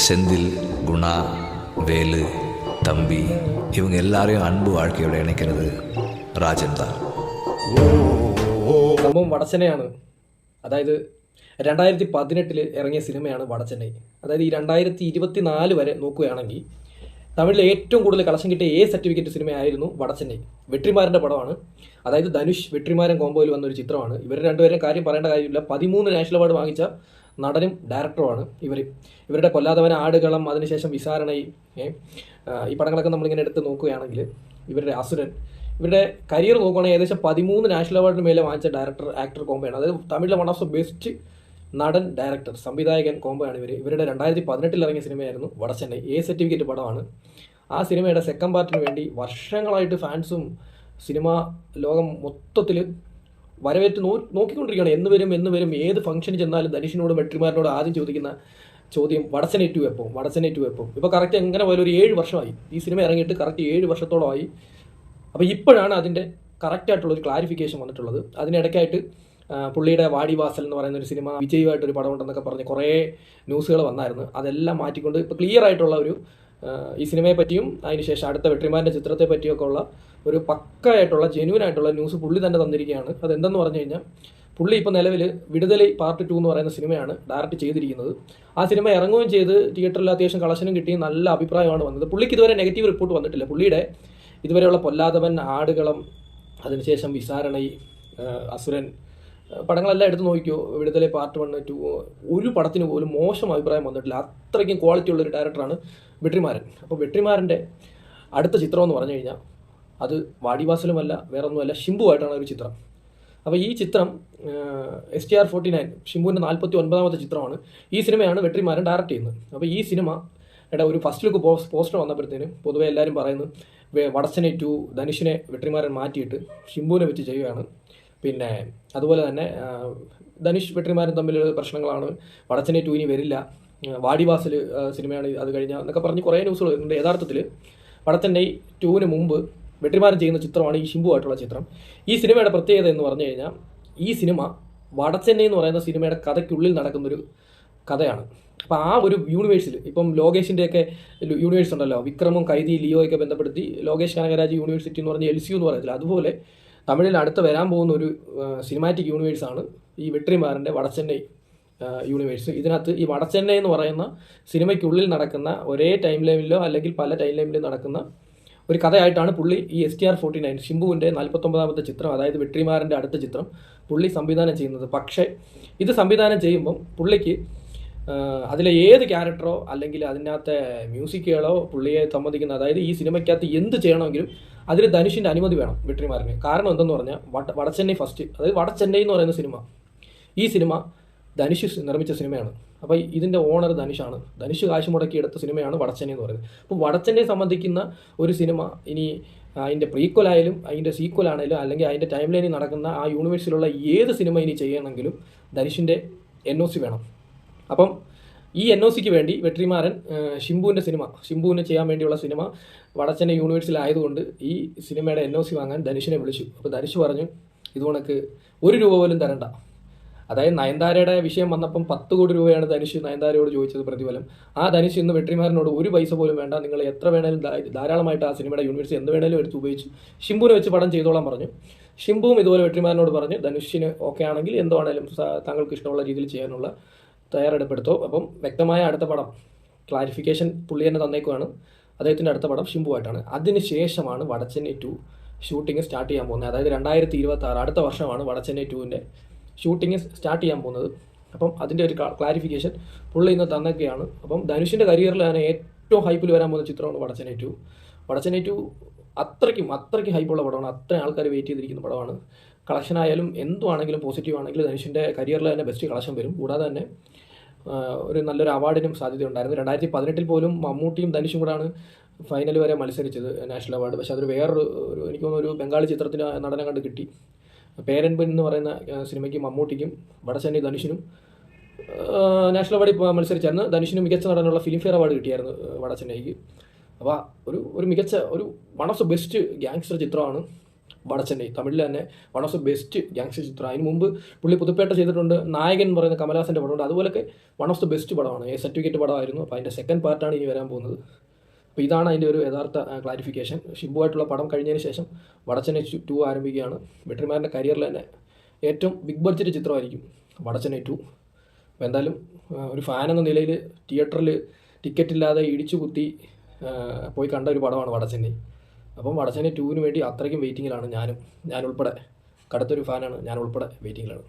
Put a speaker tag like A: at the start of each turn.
A: செந்தில் குணா வேலு தம்பி இவங்க எல்லாரையும் அன்பு வாழ்க்கையோட இணைக்கிறது ராஜன் தான்
B: സംഭവം വടച്ചെന്നൈയാണ് അതായത് രണ്ടായിരത്തി പതിനെട്ടിൽ ഇറങ്ങിയ സിനിമയാണ് വടച്ചെന്നൈ അതായത് ഈ രണ്ടായിരത്തി ഇരുപത്തി നാല് വരെ നോക്കുകയാണെങ്കിൽ തമിഴിലെ ഏറ്റവും കൂടുതൽ കളക്ഷൻ കിട്ടിയ എ സർട്ടിഫിക്കറ്റ് സിനിമയായിരുന്നു വടച്ചെന്നൈ വെട്രിമാരൻ്റെ പടമാണ് അതായത് ധനുഷ് വെട്രിമാരൻ കോമ്പോയിൽ വന്ന ഒരു ചിത്രമാണ് ഇവർ രണ്ടുപേരും കാര്യം പറയേണ്ട കാര്യമില്ല പതിമൂന്ന് നാഷണൽ അവാർഡ് വാങ്ങിച്ച നടനും ഡയറക്ടറുമാണ്. ഇവർ ഇവരുടെ കൊല്ലാതവൻ ആടുകളം അതിനുശേഷം വിസാരണയും ഈ പടങ്ങളൊക്കെ നമ്മളിങ്ങനെ എടുത്ത് നോക്കുകയാണെങ്കിൽ ഇവരുടെ അസുരൻ ഇവരുടെ കരിയർ നോക്കുകയാണെങ്കിൽ ഏകദേശം പതിമൂന്ന് നാഷണൽ അവാർഡിന് മേലെ വാങ്ങിച്ച ഡയറക്ടർ ആക്ടർ കോമ്പയാണ് അതായത് തമിഴിലെ വൺ ഓഫ് ദ ബെസ്റ്റ് നടൻ ഡയറക്ടർ സംവിധായകൻ കോമ്പയാണ് ഇവർ ഇവരുടെ രണ്ടായിരത്തി പതിനെട്ടിൽ ഇറങ്ങിയ സിനിമയായിരുന്നു വടച്ചെന്നൈ. എ സർട്ടിഫിക്കറ്റ് പടമാണ്. ആ സിനിമയുടെ സെക്കൻഡ് പാർട്ടിന് വേണ്ടി വർഷങ്ങളായിട്ട് ഫാൻസും സിനിമ ലോകം മൊത്തത്തിൽ വരവേറ്റ് നോ നോക്കിക്കൊണ്ടിരിക്കുകയാണ്. എന്ന് വരും എന്ന് വരും. ഏത് ഫംഗ്ഷന് ചെന്നാലും ധനുഷിനോടും വെട്രിമാരനോട് ആദ്യം ചോദിക്കുന്ന ചോദ്യം വടസനെ ടു എപ്പം വടസനെ ടു എപ്പം ഇപ്പോൾ കറക്റ്റ് എങ്ങനെ പോയാലും ഒരു ഏഴ് വർഷമായി. ഈ സിനിമ ഇറങ്ങിയിട്ട് കറക്റ്റ് ഏഴ് വർഷത്തോളമായി. അപ്പോൾ ഇപ്പോഴാണ് അതിന്റെ കറക്റ്റായിട്ടുള്ള ഒരു ക്ലാരിഫിക്കേഷൻ വന്നിട്ടുള്ളത്. അതിനിടയ്ക്കായിട്ട് പുള്ളിയുടെ വാടിവാസൽ എന്ന് പറയുന്ന ഒരു സിനിമ വിജയമായിട്ടൊരു പടം ഉണ്ടെന്നൊക്കെ പറഞ്ഞ് കുറേ ന്യൂസുകൾ വന്നായിരുന്നു. അതെല്ലാം മാറ്റിക്കൊണ്ട് ഇപ്പോൾ ക്ലിയർ ആയിട്ടുള്ള ഒരു ഈ സിനിമയെ പറ്റിയും അതിനുശേഷം അടുത്ത വെട്രിമാന്റെ ചിത്രത്തെ പറ്റിയൊക്കെ ഉള്ള ഒരു പക്കായിട്ടുള്ള ജെന്യൂൻ ആയിട്ടുള്ള ന്യൂസ് പുള്ളി തന്നെ തന്നിരിക്കുകയാണ്. അതെന്തെന്ന് പറഞ്ഞു കഴിഞ്ഞാൽ പുള്ളി ഇപ്പോൾ നിലവിൽ വിടുതലൈ പാർട്ട് ടു എന്ന് പറയുന്ന സിനിമയാണ് ഡയറക്റ്റ് ചെയ്തിരിക്കുന്നത്. ആ സിനിമ ഇറങ്ങുകയും ചെയ്ത് തിയേറ്ററിൽ അത്യാവശ്യം കളക്ഷനും കിട്ടി നല്ല അഭിപ്രായമാണ് വന്നത്. പുള്ളിക്ക് ഇതുവരെ നെഗറ്റീവ് റിപ്പോർട്ട് വന്നിട്ടില്ല. പുള്ളിയുടെ ഇതുവരെയുള്ള പൊല്ലാതവൻ ആടുകളം അതിനുശേഷം വിസാരണൈ അസുരൻ പടങ്ങളെല്ലാം എടുത്ത് നോക്കിയോ വിടുതലെ പാർട്ട് വൺ ടു ഒരു പടത്തിന് പോലും മോശം അഭിപ്രായം വന്നിട്ടില്ല. അത്രയ്ക്കും ക്വാളിറ്റി ഉള്ള ഒരു ഡയറക്ടറാണ് വെട്രിമാരൻ. അപ്പോൾ വെട്രിമാരന്റെ അടുത്ത ചിത്രം എന്ന് പറഞ്ഞു കഴിഞ്ഞാൽ അത് വാടിവാസലുമല്ല വേറെ ഒന്നുമല്ല ഷിംബുവായിട്ടാണ് ഒരു ചിത്രം. അപ്പോൾ ഈ ചിത്രം S T R forty nine ഷിംബുവിന്റെ നാൽപ്പത്തി ഒൻപതാമത്തെ ചിത്രമാണ്. ഈ സിനിമയാണ് വെട്രിമാരൻ ഡയറക്റ്റ് ചെയ്യുന്നത്. അപ്പോൾ ഈ സിനിമ എടാ ഒരു ഫസ്റ്റ് ലുക്ക് പോസ് പോസ്റ്റർ വന്നപ്പോഴത്തേനും പൊതുവെ എല്ലാവരും പറയുന്നു വടസനെ ടു ധനുഷിനെ വെട്രിമാരൻ മാറ്റിയിട്ട് ഷിംബുവിനെ വെച്ച് ചെയ്യുകയാണ്. പിന്നെ അതുപോലെ തന്നെ ധനുഷ് വെട്ടിമാരും തമ്മിലുള്ള പ്രശ്നങ്ങളാണ്. വടച്ചനെ ടു ഇനി വരില്ല. വാടിവാസൽ സിനിമയാണ് അത് കഴിഞ്ഞ എന്നൊക്കെ പറഞ്ഞ് കുറേ ന്യൂസുകൾ വരുന്നുണ്ട്. യഥാർത്ഥത്തിൽ വടത്തന്നെ ടൂവിന് മുമ്പ് വെട്ടിമാരൻ ചെയ്യുന്ന ചിത്രമാണ് ഈ ഷിംബുവായിട്ടുള്ള ചിത്രം. ഈ സിനിമയുടെ പ്രത്യേകത എന്ന് പറഞ്ഞു കഴിഞ്ഞാൽ ഈ സിനിമ വടച്ചെന്നൈ എന്ന് പറയുന്ന സിനിമയുടെ കഥയ്ക്കുള്ളിൽ നടക്കുന്നൊരു കഥയാണ്. അപ്പോൾ ആ ഒരു യൂണിവേഴ്സിൽ ഇപ്പം ലോകേഷിന്റെയൊക്കെ യൂണിവേഴ്സ് ഉണ്ടല്ലോ. വിക്രമും കൈതി ലിയോയൊക്കെ ബന്ധപ്പെടുത്തി ലോകേഷ് കനകരാജ് യൂണിവേഴ്സിറ്റി എന്ന് പറഞ്ഞ എൽ സി എന്ന് പറയത്തില്ല അതുപോലെ തമിഴിൽ അടുത്ത് വരാൻ പോകുന്ന ഒരു സിനിമാറ്റിക് യൂണിവേഴ്സാണ് ഈ വെട്രിമാറിന്റെ വടച്ചെന്നൈ യൂണിവേഴ്സ് ഇതിനകത്ത് ഈ വടച്ചെന്നൈ എന്ന് പറയുന്ന സിനിമയ്ക്കുള്ളിൽ നടക്കുന്ന ഒരേ ടൈം ലൈനിലോ അല്ലെങ്കിൽ പല ടൈം ലൈനിലോ നടക്കുന്ന ഒരു കഥയായിട്ടാണ് പുള്ളി ഈ S T R forty nine ശിംബുവിന്റെ നാൽപ്പത്തൊമ്പതാമത്തെ ചിത്രം അതായത് വെട്രിമാറിന്റെ അടുത്ത ചിത്രം പുള്ളി സംവിധാനം ചെയ്യുന്നത്. പക്ഷേ ഇത് സംവിധാനം ചെയ്യുമ്പം പുള്ളിക്ക് അതിലെ ഏത് ക്യാരക്ടറോ അല്ലെങ്കിൽ അതിനകത്തെ മ്യൂസിക്കുകളോ പുള്ളിയെ സംബന്ധിക്കുന്ന അതായത് ഈ സിനിമയ്ക്കകത്ത് എന്ത് ചെയ്യണമെങ്കിലും അതിൽ ധനുഷിന്റെ അനുമതി വേണം വെട്രിമാറിന് കാരണം എന്തെന്ന് പറഞ്ഞാൽ വട വടച്ചെന്നൈ ഫസ്റ്റ് അതായത് വടച്ചെന്നൈ എന്ന് പറയുന്ന സിനിമ. ഈ സിനിമ ധനുഷ് നിർമ്മിച്ച സിനിമയാണ്. അപ്പോൾ ഇതിന്റെ ഓണർ ധനുഷാണ്. ധനുഷ് കാശ് മുടക്കി എടുത്ത സിനിമയാണ് വടച്ചെന്നൈ എന്ന് പറയുന്നത്. അപ്പോൾ വടച്ചെന്നൈ സംബന്ധിക്കുന്ന ഒരു സിനിമ ഇനി അതിന്റെ പ്രീക്വലായാലും അതിന്റെ സീക്വൽ ആണെങ്കിലും അല്ലെങ്കിൽ അതിന്റെ ടൈം ലൈനിൽ നടക്കുന്ന ആ യൂണിവേഴ്സിലുള്ള ഏത് സിനിമ ഇനി ചെയ്യണമെങ്കിലും ധനുഷിന്റെ എൻ ഒ സി വേണം. അപ്പം ഈ എൻ ഒ സിക്ക് വേണ്ടി വെട്രിമാരൻ ഷിംബുവിന്റെ സിനിമ ഷിംബുവിന് ചെയ്യാൻ വേണ്ടിയുള്ള സിനിമ വടച്ചെന്നൈ യൂണിവേഴ്സിലായതുകൊണ്ട് ഈ സിനിമയുടെ എൻ ഒ സി വാങ്ങാൻ ധനുഷിനെ വിളിച്ചു. അപ്പോൾ ധനുഷ് പറഞ്ഞു ഇത് കണക്ക് ഒരു രൂപ പോലും തരണ്ട. അതായത് നയൻതാരയുടെ വിഷയം വന്നപ്പം പത്ത് കോടി രൂപയാണ് ധനുഷ് നയൻതാരയോട് ചോദിച്ചത് പ്രതിഫലം. ആ ധനുഷ് ഇന്ന് വെട്രിമാരനോട് ഒരു പൈസ പോലും വേണ്ട നിങ്ങൾ എത്ര വേണേലും ധാരാളമായിട്ട് ആ സിനിമയുടെ യൂണിവേഴ്സിറ്റി എന്ത് വേണേലും എടുത്ത് ഉപയോഗിച്ചു ഷിംബുവിനെ വെച്ച് പടം ചെയ്തോളാൻ പറഞ്ഞു. ഷിംബുവും ഇതുപോലെ വെട്രിമാരനോട് പറഞ്ഞു ധനുഷിന് ഓക്കെ ആണെങ്കിൽ എന്തുവാണേലും താങ്കൾക്ക് ഇഷ്ടമുള്ള രീതിയിൽ ചെയ്യാനുള്ള തയ്യാറെടുപ്പെടുത്തോ. അപ്പം വ്യക്തമായ അടുത്ത പടം ക്ലാരിഫിക്കേഷൻ പുള്ളി തന്നെ തന്നേക്കുവാണ്. അദ്ദേഹത്തിന്റെ അടുത്ത പടം ഷിംബുവായിട്ടാണ് അതിന് ശേഷമാണ് വടച്ചെന്നൈ ടു ഷൂട്ടിംഗ് സ്റ്റാർട്ട് ചെയ്യാൻ പോകുന്നത്. അതായത് രണ്ടായിരത്തി ഇരുപത്തി ആറ് അടുത്ത വർഷമാണ് വടച്ചെന്നൈ ടുവിന്റെ ഷൂട്ടിംഗ് സ്റ്റാർട്ട് ചെയ്യാൻ പോകുന്നത്. അപ്പം അതിന്റെ ഒരു ക്ലാരിഫിക്കേഷൻ പുള്ളി ഇന്ന് തന്നൊക്കെയാണ്. അപ്പം ധനുഷിന്റെ കരിയറിൽ തന്നെ ഏറ്റവും ഹൈപ്പിൽ വരാൻ പോകുന്ന ചിത്രമാണ് വടച്ചെന്നൈ ടു വടച്ചെന്നൈ ടു അത്രയ്ക്കും അത്രയ്ക്കും ഹൈപ്പുള്ള പടമാണ്. അത്രയും ആൾക്കാർ വെയിറ്റ് ചെയ്തിരിക്കുന്ന പടമാണ്. കളക്ഷൻ ആയാലും എന്തുവാണെങ്കിലും പോസിറ്റീവ് ആണെങ്കിലും ധനുഷിന്റെ കരിയറിൽ തന്നെ ബെസ്റ്റ് കളക്ഷൻ വരും. കൂടാതെ തന്നെ ഒരു നല്ലൊരു അവാർഡിനും സാധ്യതയുണ്ടായിരുന്നു രണ്ടായിരത്തി പതിനെട്ടിൽ പോലും മമ്മൂട്ടിയും ധനുഷും കൂടാണ് ഫൈനൽ വരെ മത്സരിച്ചത് നാഷണൽ അവാർഡ് പക്ഷേ അതൊരു വേറൊരു എനിക്ക് തോന്നുന്നു ഒരു ബംഗാളി ചിത്രത്തിന് നടനം കണ്ട് കിട്ടി. പേരൻപൻ എന്ന് പറയുന്ന സിനിമയ്ക്ക് മമ്മൂട്ടിക്കും വടച്ചെന്നൈ ധനുഷിനും നാഷണൽ അവാർഡിൽ മത്സരിച്ചായിരുന്നു. ധനുഷിന് മികച്ച നടനുള്ള ഫിലിംഫെയർ അവാർഡ് കിട്ടിയായിരുന്നു വടച്ചെന്നൈക്ക് അപ്പോൾ ഒരു ഒരു മികച്ച ഒരു one of the best gangster ചിത്രമാണ്. വടച്ചെന്നൈ. തമിഴിൽ തന്നെ one of the best gangster ചിത്രം. അതിന് മുമ്പ് പുള്ളി പുതുപ്പേട്ട ചെയ്തിട്ടുണ്ട്. നായകൻ എന്ന് പറയുന്ന കമലഹാസന്റെ പടമുണ്ട്. അതുപോലൊക്കെ വൺ ഓഫ് ദ ബെസ്റ്റ് പടമാണ്. എ സർട്ടിഫിക്കറ്റ് പടമായിരുന്നു. അപ്പോൾ അതിന്റെ സെക്കൻഡ് പാർട്ടാണ് ഇനി വരാൻ പോകുന്നത്. അപ്പോൾ ഇതാണ് അതിന്റെ ഒരു യഥാർത്ഥ ക്ലാരിഫിക്കേഷൻ ഷിബുവായിട്ടുള്ള പടം കഴിഞ്ഞതിന് ശേഷം വടച്ചെന്നൈ ടു ആരംഭിക്കുകയാണ്. വെട്ടറിമാരുടെ കരിയറിൽ തന്നെ ഏറ്റവും ബിഗ് ബഡ്ജറ്റ് ചിത്രമായിരിക്കും വടച്ചെന്നൈ ടു. അപ്പോൾ എന്തായാലും ഒരു ഫാൻ എന്ന നിലയിൽ തിയേറ്ററിൽ ടിക്കറ്റ് ഇല്ലാതെ ഇടിച്ചു കുത്തി പോയി കണ്ട ഒരു പടമാണ് വടച്ചെന്നൈ. അപ്പം വടച്ചേനെ ടൂവിന് വേണ്ടി അത്രയ്ക്കും വെയിറ്റിങ്ങിലാണ് ഞാനും. ഞാൻ ഉൾപ്പെടെ കടുത്തൊരു ഫാനാണ് ഞാൻ ഉൾപ്പെടെ വെയിറ്റിങ്ങിലാണ്